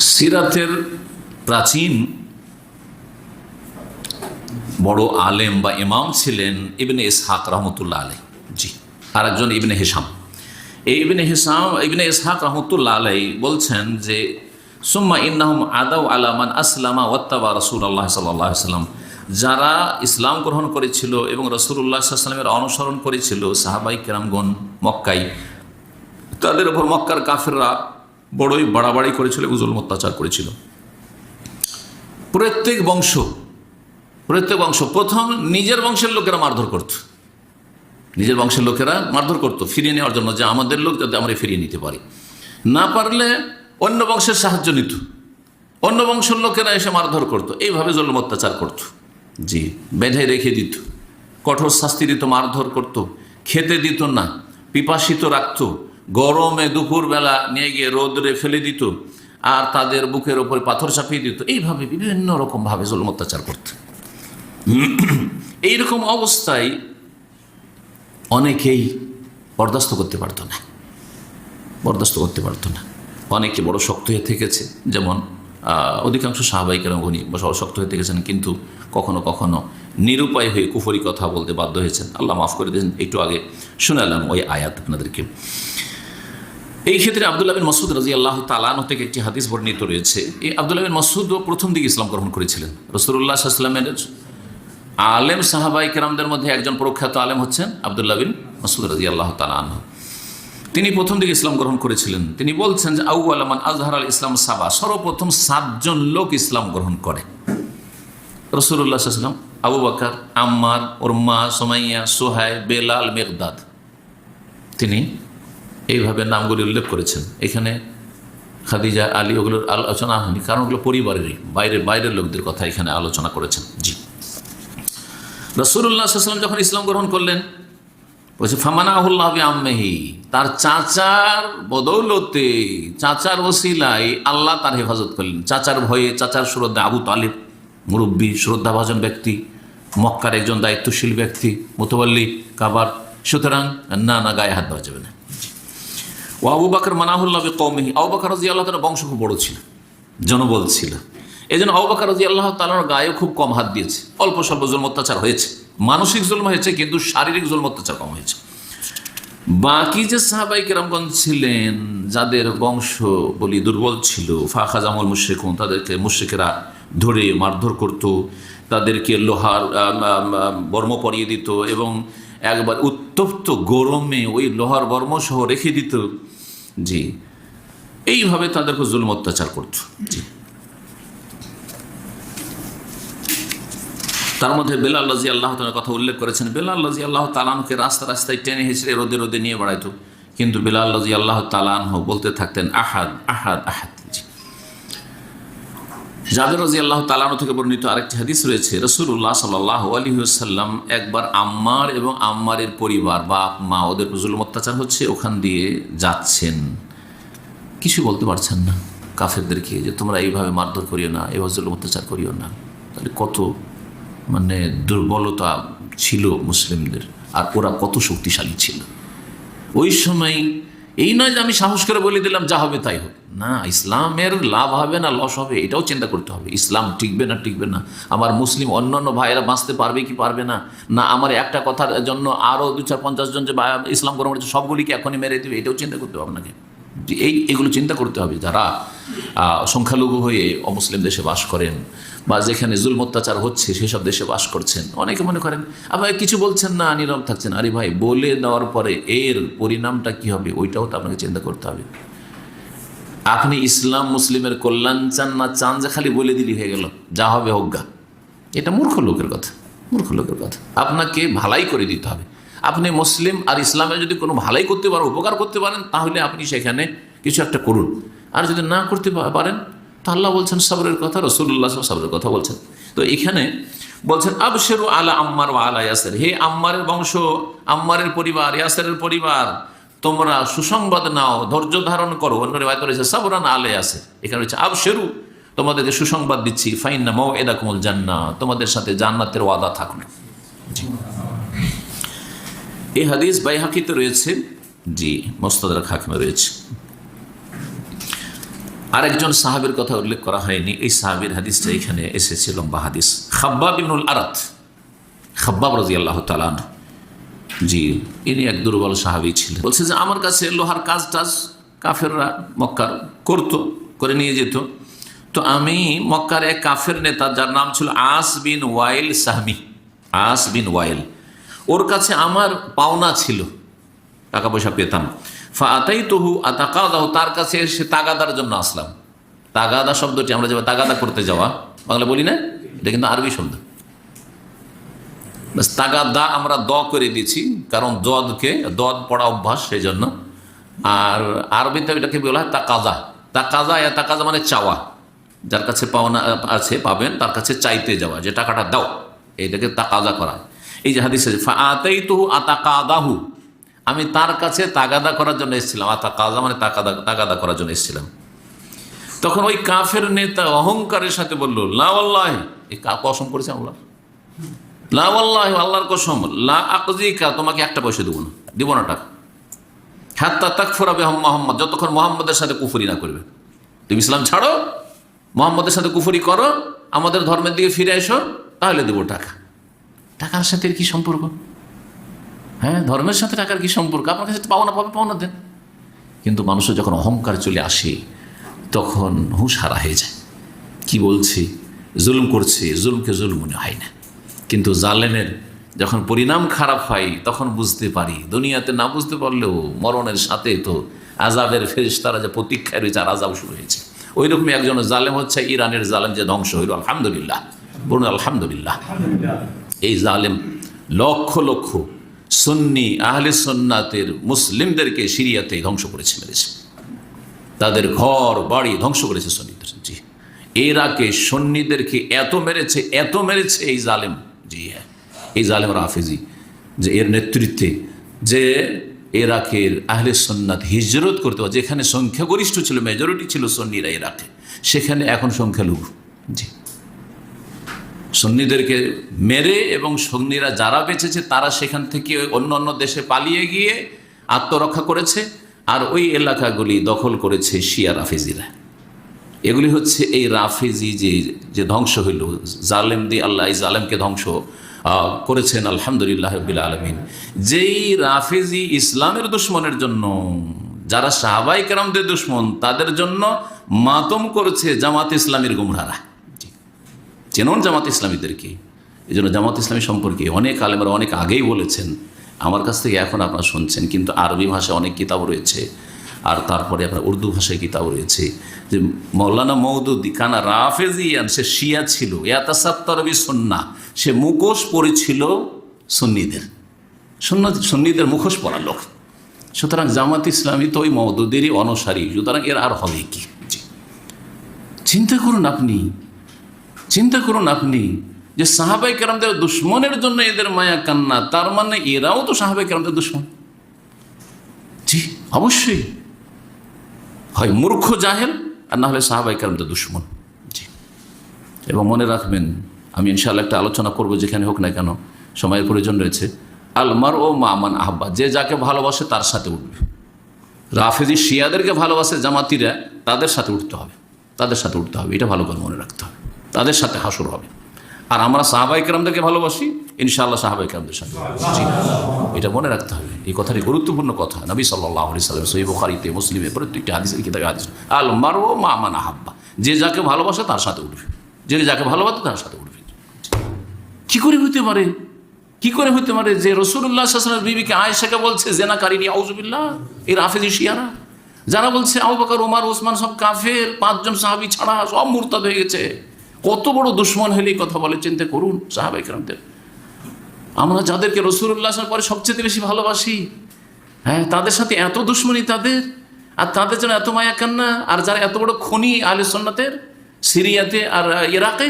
সিরাতের প্রাচীন বড় আলেম বা ইমাম ছিলেন ইবনে ইসহাক রহমতুল্লাহ আলাই জি আর একজন ইবনে হিসাম এই ইবনে হিসাম ইবনে ইসহাক রহমতুল্লাহ আলাই বলছেন যে, সুম্মা ইন্নাহম আদাউ আলামান আসলামা ওয়াত্তাবা রসুল আল্লাহ সাল্লাহ সাল্লাম যারা ইসলাম গ্রহণ করেছিল এবং রসুল্লাহ সাল্লামের অনুসরণ করেছিল, সাহাবাই কেরামগণ মক্কাই তাদের ওপর মক্কার কাফেররা বড়ই বাড়াবাড়ি করেছিল জুলম অত্যাচার করেছিল। প্রত্যেক বংশ প্রত্যেক বংশ, প্রথম নিজের বংশের লোকেরা মারধর করত। নিজের বংশের লোকেরা মারধর করত, ফিরিয়ে নেওয়ার জন্য যে আমাদের লোক যাতে আমরা ফিরিয়ে নিতে পারি। না পারলে অন্য বংশের সাহায্য নিত। অন্য বংশের লোকেরা এসে মারধর করত, এইভাবে জুলম অত্যাচার করত। জি, বেঁধে রেখে দিত। কঠোর শাস্তি দিত, মারধর করত। খেতে দিত না, পিপাসিত রাখত। গরমে দুপুরবেলা নিয়ে গিয়ে রোদরে ফেলে দিত আর তাদের বুকের ওপর পাথর চাপিয়ে দিত। এইভাবে বিভিন্ন রকমভাবে জুলম অত্যাচার করত। এইরকম অবস্থায় অনেকেই বরদাস্ত করতে পারতো না। বরদাস্ত করতে পারতো না। অনেকে বড় শক্ত হয়ে থেকেছে। যেমন অধিকাংশ সাহাবাহিকের উনি শক্ত হয়ে থেকেছেন কিন্তু কখনো কখনো নিরুপায় হয়ে কুফরি কথা বলতে বাধ্য হয়েছেন। আল্লাহ মাফ করে দিয়েছেন একটু আগে শোনালাম ওই আয়াত আপনাদেরকে। এই ক্ষেত্রে আবদুল্লাহ বিন মসুদ রাজি আল্লাহ তালানো থেকে একটি হাদিস বর্ণিত রয়েছে। এই আবদুল্লাহ বিন মসুদও প্রথম দিকে ইসলাম গ্রহণ করেছিলেন। রসুল্লাহ সাল্লামের আলেম সাহাবাই কেরামদের মধ্যে একজন প্রখ্যাত আলেম হচ্ছেন আবদুল্লাহ বিন মসুদ রাজি আল্লাহ তালাহ তিনি প্রথম দিকে ইসলাম গ্রহণ করেছিলেন। তিনি বলছেন যে আউ আলমান আজহার আল ইসলাম সাবা, সর্বপ্রথম সাতজন লোক ইসলাম গ্রহণ করে। রসুল্লাহ সাল্লাম আবু বাকার, আম্মার ওরমা সোমাইয়া সোহাই বেলাল, মেঘদাদ। তিনি এইভাবে নামগুলি উল্লেখ করেছেন। এখানে খাদিজা, আলী, ওগুলোর আলোচনা হয়নি, কারণ ওগুলো পরিবারেরই, বাইরে, বাইরের লোকদের কথা এখানে আলোচনা করেছেন। জি। রসুল্লাহ যখন ইসলাম গ্রহণ করলেন, বলছে ফামানা আহুল্লাহ আম্মেহি তার চাচার বদৌলতে, চাচার ওসিলাই আল্লাহ তার হেফাজত করলেন। চাচার ভয়ে চাচার শ্রদ্ধা, আবু তালিব, মুরব্বী, শ্রদ্ধাভাজন ব্যক্তি, মক্কার একজন দায়িত্বশীল ব্যক্তি, মোতবল্লী, কাবার, সুতরাং না না, গায়ে হাত দেওয়া যাবে না। ও আবু বাকর মানাহুল্লাহ কৌমিহি আবু বাকর রাজি আল্লাহ তালার বংশ খুব বড় ছিল, জনবল ছিল। এই জন্য আবু বাকর রাজি আল্লাহ তালার গায়েও খুব কম হাত দিয়েছে। অল্প স্বল্প জুলম অত্যাচার হয়েছে। মানসিক জুলম হয়েছে, কিন্তু শারীরিক জুলম অত্যাচার কম হয়েছে। বাকি যে সাহাবাই কেরামগঞ্জ ছিলেন, যাদের বংশ বলি দুর্বল ছিল, ফাখা জামল মুশেকুন তাদেরকে মুশেকেরা ধরে মারধর করত, তাদেরকে লোহার বর্ম পরিয়ে দিত এবং একবার উত্তপ্ত গরমে ওই লোহার বর্মসহ রেখে দিত। জি। এইভাবে তাদেরকে জুলম অত্যাচার করত। জি। তার মধ্যে বেলাল রাজি আল্লাহ তালার কথা উল্লেখ করেছেন। বেলাল রাজি আল্লাহ তালানকে রাস্তা রাস্তায় টেনে হেঁচড়ে রোদে রোদে নিয়ে বেড়াইতো। কিন্তু বেলাল রাজি আল্লাহ তালানহ বলতে থাকতেন, আহাদ আহাদ আহাদ। জি। জাবের রাজি আল্লাহ তালানো থেকে বর্ণিত আরেকটি হাদিস রয়েছে রসুল্লাহ সাল্লাহ আলী সাল্লাম একবার আম্মার এবং আম্মারের পরিবার, বাপ, মা ওদের জুলুম অত্যাচার হচ্ছে, ওখান দিয়ে যাচ্ছেন। কিছু বলতে পারছেন না কাফেরদেরকে যে তোমরা এইভাবে মারধর করিও না এভাবে জুলুম অত্যাচার করিও না। তাহলে কত মানে দুর্বলতা ছিল মুসলিমদের, আর ওরা কত শক্তিশালী ছিল। ওই সময় এই নয় যে আমি সাহস করে বলে দিলাম, যা হবে তাই হবে না, ইসলামের লাভ হবে না, লস হবে, এটাও চিন্তা করতে হবে। ইসলাম টিকবে না টিকবে না। আমার মুসলিম অন্য অন্য ভাইয়েরা বাঁচতে পারবে কি পারবে না? না, আমার একটা কথার জন্য আরও দু চার পঞ্চাশ জন যে ইসলাম গ্রহণ সবগুলিকে এখনই মেরে দেবে, এটাও চিন্তা করতে হবে আপনাকে। এই, এগুলো চিন্তা করতে হবে যারা সংখ্যালঘু হয়ে অমুসলিম দেশে বাস করেন বা যেখানে জুল অত্যাচার হচ্ছে সেসব দেশে বাস করছেন। অনেকে মনে করেন আবার কিছু বলছেন না, নীরব থাকছেন। আরে ভাই, বলে দেওয়ার পরে এর পরিণামটা কি হবে? ওইটাও তো আপনাকে চিন্তা করতে হবে। আপনি ইসলাম, মুসলিমের কল্যাণ চান না চান, যে খালি বলে দিলি হয়ে গেল, যা হবে হোগা এটা মূর্খ লোকের কথা, মূর্খ লোকের কথা। আপনাকে ভালাই করে দিতে হবে। আপনি মুসলিম আর ইসলামে যদি কোনো ভালাই করতে পারেন, উপকার করতে পারেন, তাহলে আপনি সেখানে কিছু একটা করুন। আর যদি না করতে পারেন, তা আল্লাহ বলছেন, সাবরের কথা রসুল্লাহ সাবরের কথা বলছেন। তো এখানে বলছেন, আবশেরু আলা আম্মার ও আলা ইয়াসের। হে আম্মারের বংশ, আম্মারের পরিবার ইয়াসের পরিবার, তোমরা সুসংবাদ নাও, ধৈর্য ধারণ করো। অন্য রেবায়ত রয়েছে, সাবরান আলে আছে এখানে রয়েছে, আবশেরু, তোমাদেরকে সুসংবাদ দিচ্ছি, ফাইন্না মৌ এদা জান্না তোমাদের সাথে জান্নাতের ওয়াদা থাকল এই হাদিস বাইহাকিতে রয়েছে। জি, মোস্তাদার হাকিমে রয়েছে। আরেকজন সাহাবের কথা উল্লেখ করা হয়নি। এই সাহাবির হাদিসটা এখানে এসেছে, লম্বা হাদিস। খাব্বাব ইবনুল আরাত, খাব্বাব রাজি আল্লাহ তালান জি, ইনি এক দুর্বল সাহাবি ছিলেন। বলছে যে, আমার কাছে লোহার কাজ টাজ কাফেররা মক্কার করতো, করে নিয়ে যেত। তো আমি মক্কার এক কাফের নেতা, যার নাম ছিল আস বিন ওয়াইল সাহমি। আস বিন ওয়াইল। ওর কাছে আমার পাওনা ছিল টাকা পয়সা পেতাম। ফা আতাই তহু আতাকাদাহ, তার কাছে এসে তাগাদার জন্য আসলাম। তাগাদা শব্দটি আমরা যাব তাগাদা করতে যাওয়া বাংলা বলি না? এটা কিন্তু আরবি শব্দ। তাগাদা আমরা দ করে দিয়েছি, কারণ দদকে, দদ পড়া অভ্যাস সেই জন্য আর আরবিতে এটাকে বলা হয় তাকাজা। তাকাজা এ তাকাজা মানে চাওয়া। যার কাছে পাওনা আছে, পাবেন, তার কাছে চাইতে যাওয়া, যে টাকাটা দাও, এইটাকে তাকাজা করা। এই যে হাদিস আছে আতাই তহু আতাকাদাহু। আমি তার কাছে তাগাদা করার জন্য এসেছিলাম। আতা কাদা মানে তাকাদা, তাগাদা করার জন্য এসেছিলাম। তখন ওই কাফের নেতা অহংকারের সাথে বলল লাওয়াল্লাহ এই কা কসম করেছে আল্লাহ? লাওয়াল্লাহ আল্লাহর কসম। লা আকজিকা, তোমাকে একটা পয়সা দেবো না, দিব না টাকা। হাত্তা তাকফুর আবে মোহাম্মদ। যতক্ষণ মোহাম্মদের সাথে কুফুরি না করবে। তুমি ইসলাম ছাড়ো, মোহাম্মদের সাথে কুফুরি করো, আমাদের ধর্মের দিকে ফিরে এসো, তাহলে দেবো টাকা। টাকার সাথে কি সম্পর্ক? হ্যাঁ ধর্মের সাথে টাকার কি সম্পর্ক? আপনার কাছে পাওনা পাবে, পাওনা দেন। কিন্তু মানুষের যখন অহংকার চলে আসে, তখন হুঁশ হারা হয়ে যায়। কি বলছে? জুলুম করছে, জুলুমকে জুলুম মনে হয় না। কিন্তু জালেমের যখন পরিণাম খারাপ হয়, তখন বুঝতে পারি, দুনিয়াতে না বুঝতে পারলেও মরণের সাথে তো আজাবের ফেরিস তারা যে প্রতীক্ষায় রয়েছে আর আজাব শুরু হয়েছে। ওই রকমই একজন জালেম হচ্ছে, ইরানের জালেম যে ধ্বংস হইল, আলহামদুলিল্লাহ। বলুন, আলহামদুলিল্লাহ। এই জালেম লক্ষ লক্ষ সুন্নি আহলে সন্ন্যাতের মুসলিমদেরকে সিরিয়াতে ধ্বংস করেছে, মেরেছে। তাদের ঘর, বাড়ি ধ্বংস করেছে সন্নিদের। জি। এরাকে সন্নিদেরকে এত মেরেছে এত মেরেছে এই জালেম। জি হ্যাঁ। এই জালেম রাফেজি, যে এর নেতৃত্বে যে এরাকের আহলে সন্ন্যাত হিজরত করতে যেখানে সংখ্যাগরিষ্ঠ ছিল মেজরিটি ছিল সন্নিরা ইরাকে সেখানে এখন সংখ্যালঘু। জি। সন্নিদেরকে মেরে এবং সন্নিরা যারা বেঁচেছে তারা সেখান থেকে অন্য অন্য দেশে পালিয়ে গিয়ে আত্মরক্ষা করেছে আর ওই এলাকাগুলি দখল করেছে শিয়া রাফেজিরা। এগুলি হচ্ছে এই রাফেজি যে যে ধ্বংস হইল, জালেম দিয়ে আল্লাহ জালেমকে ধ্বংস করেছেন, আলহামদুলিল্লাহ রবিল আলমিন। যেই রাফেজি ইসলামের দুশ্মনের জন্য, যারা সাহাবাই কেরামদের দুশ্মন, তাদের জন্য মাতম করেছে জামাত ইসলামের গুমরারা চেনন জামাত ইসলামীদেরকে এই জন্য জামাত ইসলামী সম্পর্কে অনেক আলেমরা অনেক আগেই বলেছেন। আমার কাছ থেকে এখন আপনারা শুনছেন, কিন্তু আরবি ভাষায় অনেক কিতাব রয়েছে, আর তারপরে আপনার উর্দু ভাষায় কিতাব রয়েছে। যে মৌলানা মৌদুদ্দি কানা রাফেজিয়ান, সে শিয়া ছিল ইয়াতাসাত্তরবি সন্না সে মুখোশ পড়েছিল সন্নিদের। সন্ন্য- সন্নিদের মুখোশ পরা লোক। সুতরাং জামাত ইসলামী তো ওই মৌদুদেরই অনুসারী, সুতরাং এর আর হবে কি? চিন্তা করুন আপনি চিন্তা করুন আপনি যে সাহাবাই কেরামদের দুশ্মনের জন্য এদের মায়া কান্না, তার মানে এরাও তো সাহাবাই কেরামদের দুশ্মন। জি, অবশ্যই। হয় মূর্খ জাহেল আর না হলে সাহাবাই কেরামদের দুশ্মন। জি। এবং মনে রাখবেন, আমি ইনশাআল্লাহ একটা আলোচনা করব যেখানে হোক না কেন, সময়ের প্রয়োজন রয়েছে। আলমার ও মামান আহ্বা যে যাকে ভালোবাসে তার সাথে উঠবে। রাফেজি শিয়াদেরকে ভালোবাসে জামাতিরা, তাদের সাথে উঠতে হবে। তাদের সাথে উঠতে হবে, এটা ভালো করে মনে রাখতে হবে। তাদের সাথে হাসুর হবে। আর আমরা সাহাবাই কেরামদেরকে ভালোবাসি, ইনশাআল্লাহ সাহাবাই কেরামদের সাথে। এটা মনে রাখতে হবে। এই কথাটি গুরুত্বপূর্ণ কথা। নবী সাল্লাহ সাল্লাম সহি বুখারিতে, মুসলিমে প্রত্যেকটি হাদিসের কিতাবে হাদিস। আল মারো মা মানা হাব্বা। যে যাকে ভালোবাসে তার সাথে উঠবে। যে যাকে ভালোবাসে তার সাথে উঠবে। কি করে হইতে পারে? কি করে হইতে পারে যে রসুল্লাহ শাসনের বিবিকে আয়েশাকে বলছে জেনাকারিনী আউজুবিল্লাহ এই রাফেজি শিয়ারা। যারা বলছে, আবু বকর ওমার ওসমান সব কাফের, পাঁচজন সাহাবি ছাড়া সব মুরতাদ হয়ে গেছে। কত বড় দুশ্মন হলে কথা বলে, চিন্তা করুন সাহাবাই কেরামদের। আমরা যাদেরকে রসুল্লাহ পরে সবচেয়ে বেশি ভালোবাসি হ্যাঁ তাদের সাথে এত দুশ্মনী তাদের, আর তাদের জন্য এত মায়া কান্না, আর যারা এত বড় খনি আলে সন্ন্যতের সিরিয়াতে আর ইরাকে